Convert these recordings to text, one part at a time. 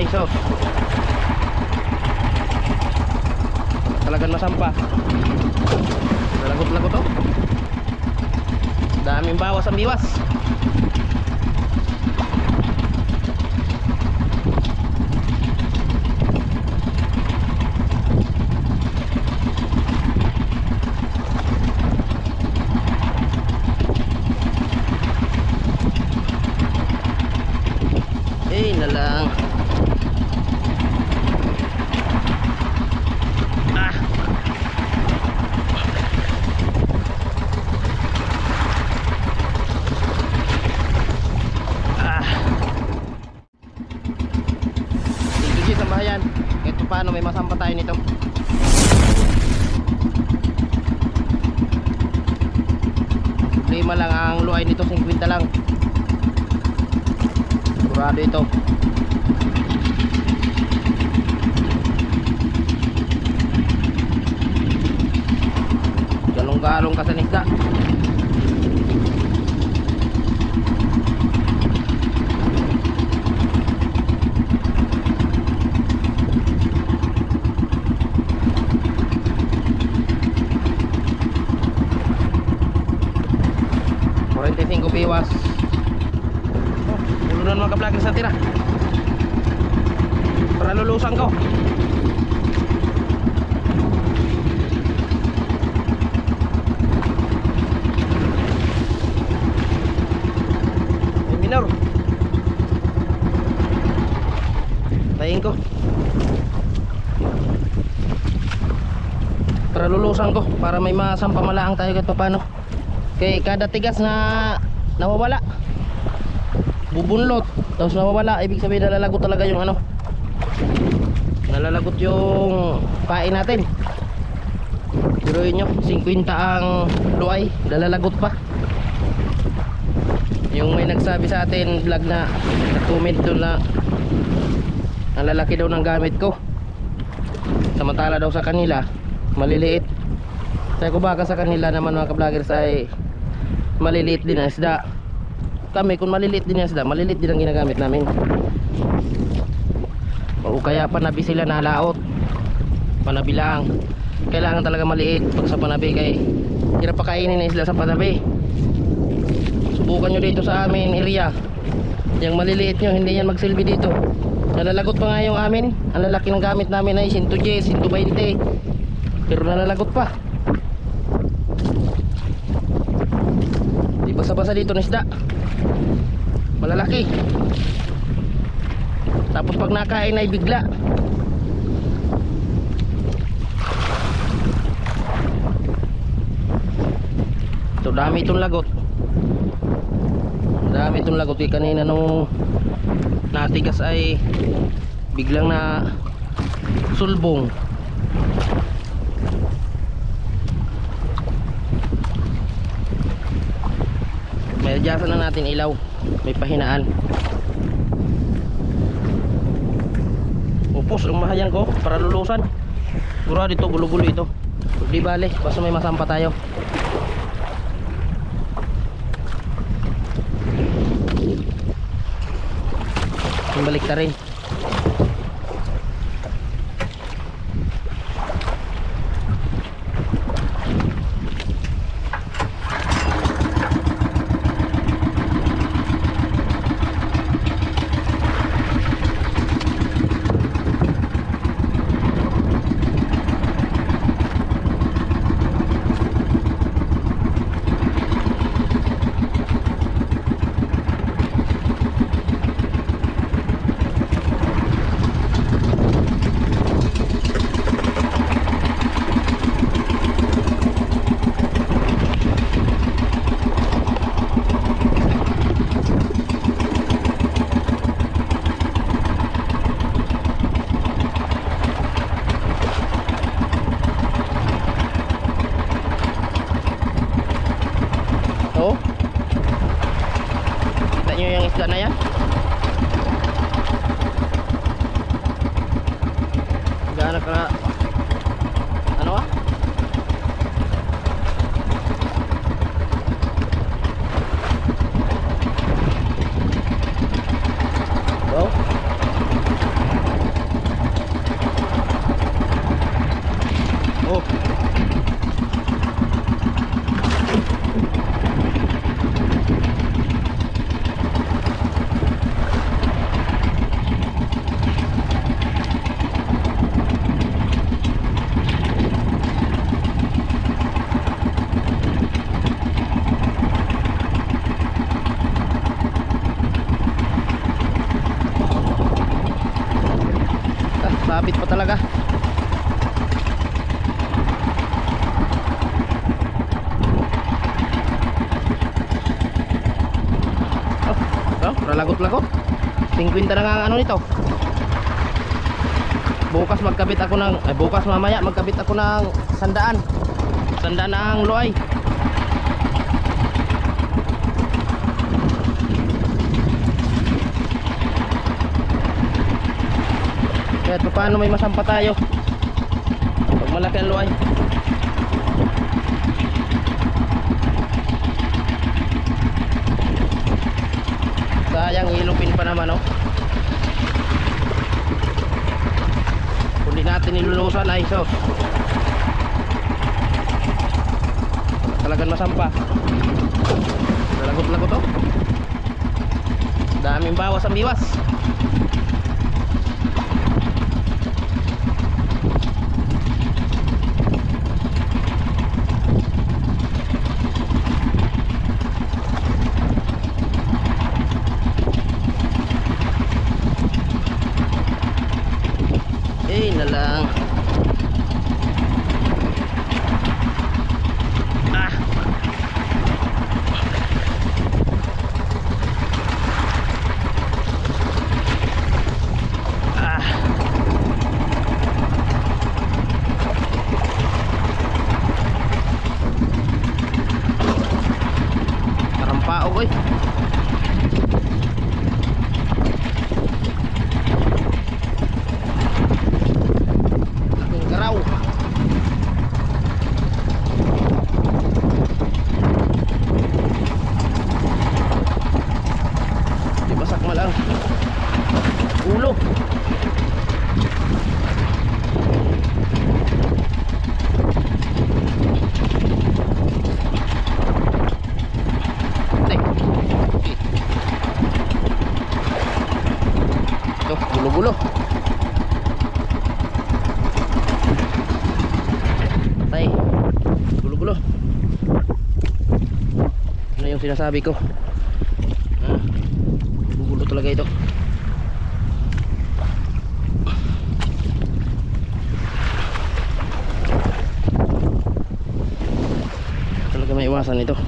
ay sos. Talagang masampa. Lagot-lagot oh. Daming bawas ang biwas. Eh, na lang. Ah. Ah. Dito siya sa bayan. Kahit pa paano may masampa tayo nito. Problema lang ang luay nito 50 lang. Sigurado ito. Galong-galong ka sa nisda. Quarantine piwas. Oh, ulo na mga ka-vloggers na tira. Para lulusan ko. Minor. Tayin ko. Para lulusan ko. Para may masampamalaang tayo kahit paano. Kay kada tigas na nawawala. Bubunlot. Tapos nawawala. Ibig sabihin nalalagot talaga yung ano. Nalalagot yung pain natin. Yun nyo, 50 ang luay. Nalalagot pa. Yung may nagsabi sa atin vlog na nag-comment doon na ang lalaki daw ng gamit ko. Samantala daw sa kanila maliliit. Sabi ko baka sa kanila naman mga ka-vloggers ay maliliit din ang isda. Kami kung maliliit din ang isda, maliliit din ang ginagamit namin. O kaya panabi sila na laot. Panabi lang. Kailangan talaga maliit pag sa panabi kay hirap pakainin na isla sa panabi. Subukan nyo dito sa amin area. Yung maliliit nyo, hindi yan magsilbi dito. Nalalagot pa nga yung amin. Ang lalaki ng gamit namin ay 110, 120. Pero nalalagot pa. Di basa-basa dito ng isda. Malalaki. Tapos pag nakain ay bigla. Ito dami itong lagot. Dami itong lagot. Eh, kanina nung natigas ay biglang na sulbong. May adjustan na natin ilaw. May pahinaan. Upos ang ko para lulusan. Sigurado ito, gulo-gulo ito. Di bale, basta may masampa tayo. Balik ta rin. Talaga. Oh, oh nalagot-lagot 50 na nga ang ano nito. Bukas magkabit ako ng ay bukas mamaya magkabit ako ng sandaan. Sandaan ang luay paano may masampa tayo pag malaki ang luay sayang ilupin pa naman oh Kung di natin nilulusan ay sos. Talagang masampa. Lagot-lagot oh. Daming bawas ang biwas. Eh, na lang. Ah. Ah. Parang paog eh. Laking garaw. Di basak mo lang. Ulo. Tay. Ito, gulo-gulo. Tay, gulo-gulo. Ano yung sinasabi ko? Ah, gulo talaga ito. Talaga may iwasan ito.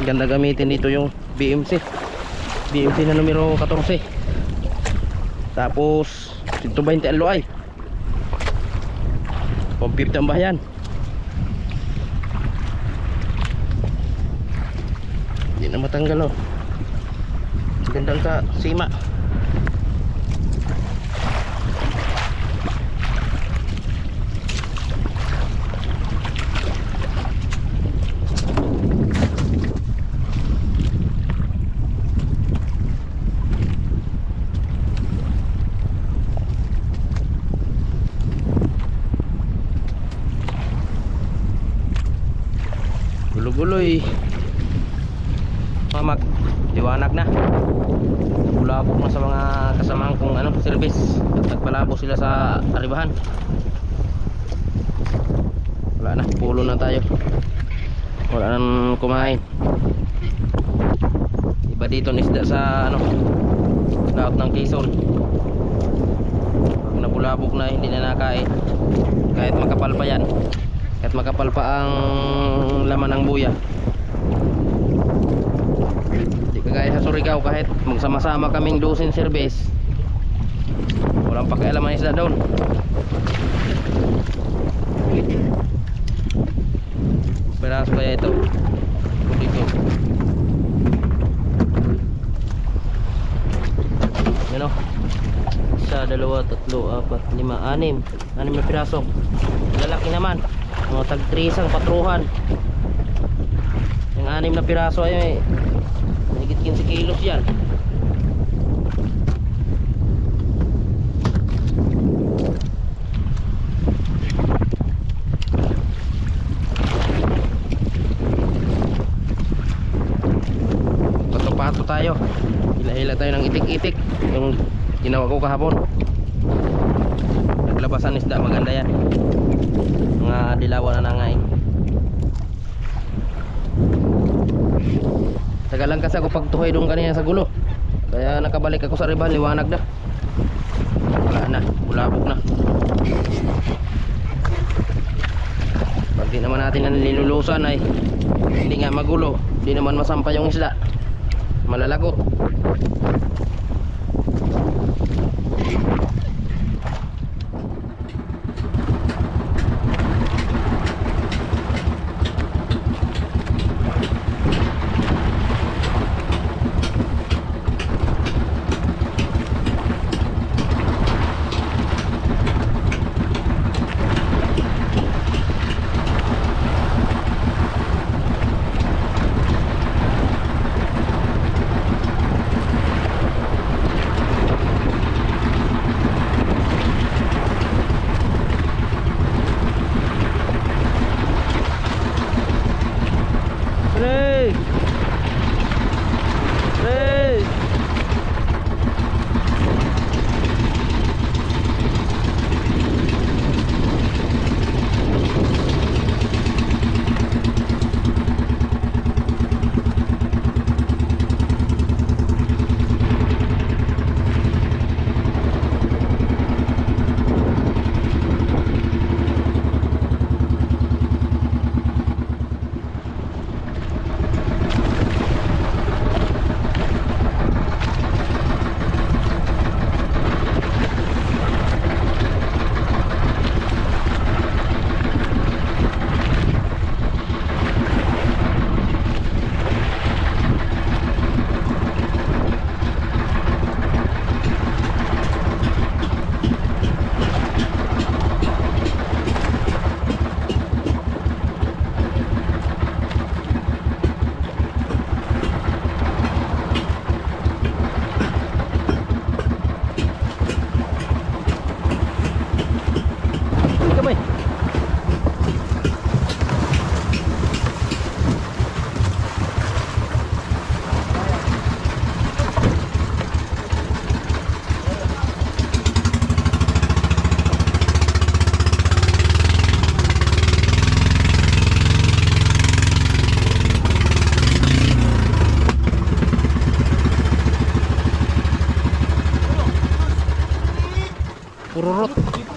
Ganda gamitin dito yung BMC. BMC na numero 14. Tapos 120 ang luay. 150 ang bahayan. Hindi na matanggal oh. Gandang ka sima. Gulo-guloy. Mamag, liwanag na. Bulabog na sa mga kasamahan kong ano, service. At nagpalabo sila sa aribahan. Wala na, pulo na tayo. Wala nang kumain. Iba dito isda sa ano, laot ng Quezon. Pag nabulabog na hindi na nakain. Kahit makapal pa yan. Kahit makapal pa ang laman ng buya. Hindi kagaya sa Surigao kahit magsama-sama kaming dosin service. Walang pakialam ang isda doon. Peraso kaya ito. Dito. Yan o. Isa, dalawa, tatlo, apat, lima, anim. Anim na piraso. Lalaki naman. Mga tag ang patruhan. Yung anim na piraso ay higit 15 kilos yan. Tayo. Hila-hila tayo ng itik-itik. Yung ginawa ko kahapon. Naglabasan isda maganda yan. Mga dilawan na nangain tagalan kasi ako pagtuhoy doon kanina sa gulo. Kaya nakabalik ako sa riban liwanag na. Wala na bulabog na. Pag di naman natin na nilulusan ay hindi nga magulo hindi naman masampa yung isda malalagot Pururot.